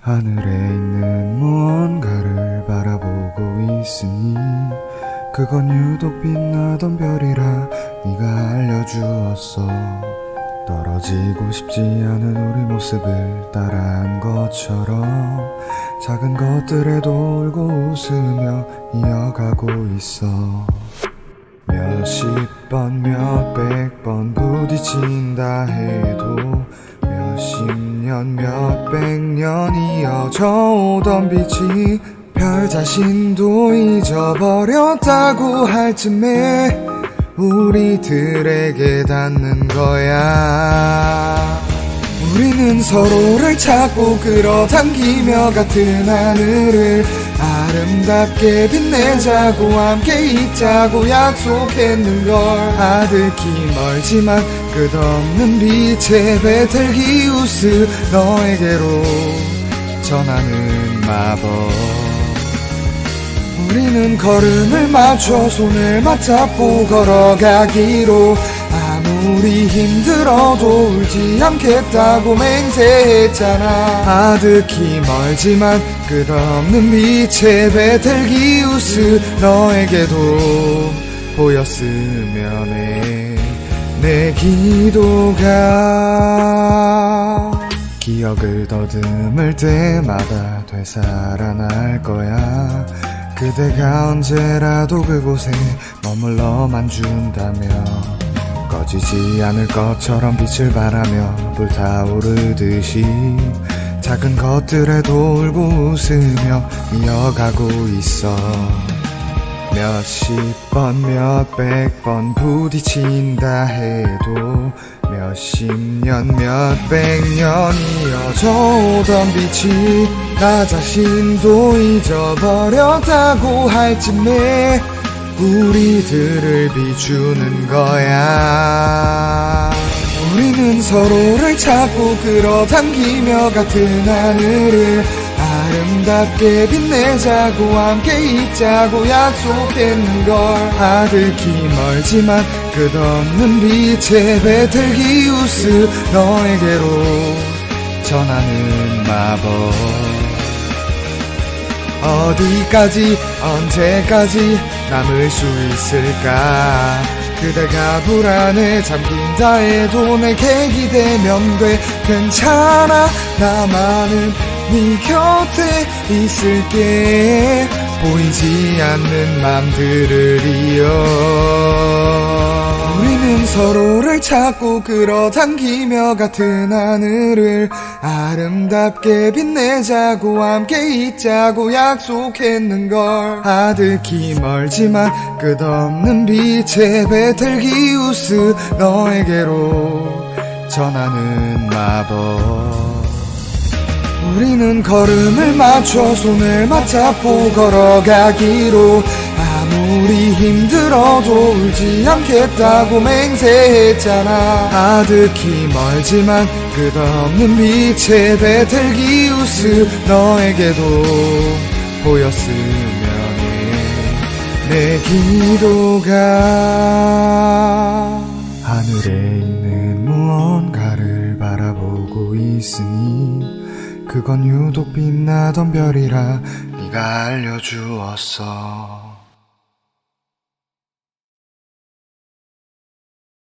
하늘에 있는 무언가를 바라보고 있으니 그건 유독 빛나던 별이라 네가 알려주었어. 떨어지고 싶지 않은 우리 모습을 따라한 것처럼 작은 것들에도 울고 웃으며 이어가고 있어. 몇십 번, 몇백 번 부딪힌다 해도 몇십 년, 몇백 년 이어져 오던 빛이 별 자신도 잊어버렸다고 할 쯤에 우리들에게 닿는 거야. 우리는 서로를 찾고 끌어당기며 같은 하늘을 아름답게 빛내자고 함께 있자고 약속했는걸. 아득히 멀지만 끝없는 빛의 베텔기우스 너에게로 전하는 마법. 우리는 걸음을 맞춰 손을 맞잡고 걸어가기로 아무리 힘들어도 울지 않겠다고 맹세했잖아. 아득히 멀지만 끝없는 빛의 베텔기우스 너에게도 보였으면 해 내 기도가 기억을 더듬을 때마다 되살아날 거야. 그대가 언제라도 그곳에 머물러만 준다면 꺼지지 않을 것처럼 빛을 발하며 불타오르듯이 작은 것들에도 울고 웃으며 이어가고 있어. 몇십 번, 몇백 번 부딪힌다 해도 몇십 년, 몇백 년 이어져 오던 빛이 나 자신도 잊어버렸다고 할 쯤에 우리들을 비추는 거야. 우리는 서로를 찾고 끌어당기며 같은 하늘을 아름답게 빛내자고 함께 있자고 약속했는걸 아득히 멀지만 끝없는 빛의 베텔기우스 너에게로 전하는 마법 어디까지 언제까지 남을 수 있을까? 그대가 불안해 잠긴다 해도 내게 기대면 돼. 괜찮아 나만은 네 곁에 있을게. 보이지 않는 맘들을 이어 우리는 서로를 찾고 끌어당기며 같은 하늘을 아름답게 빛내자고 함께 있자고 약속했는걸. 아득히 멀지만 끝없는 빛의 베텔기우스 너에게로 전하는 마법. 우리는 걸음을 맞춰 손을 맞잡고 걸어가기로 아무리 힘들어도 울지 않겠다고 맹세했잖아. 아득히 멀지만 끝없는 빛의 베텔기우스 너에게도 보였으면 해 내 기도가 하늘에 있는 무언가를 바라보고 있으니 그건 유독 빛나던 별이라 네가 알려주었어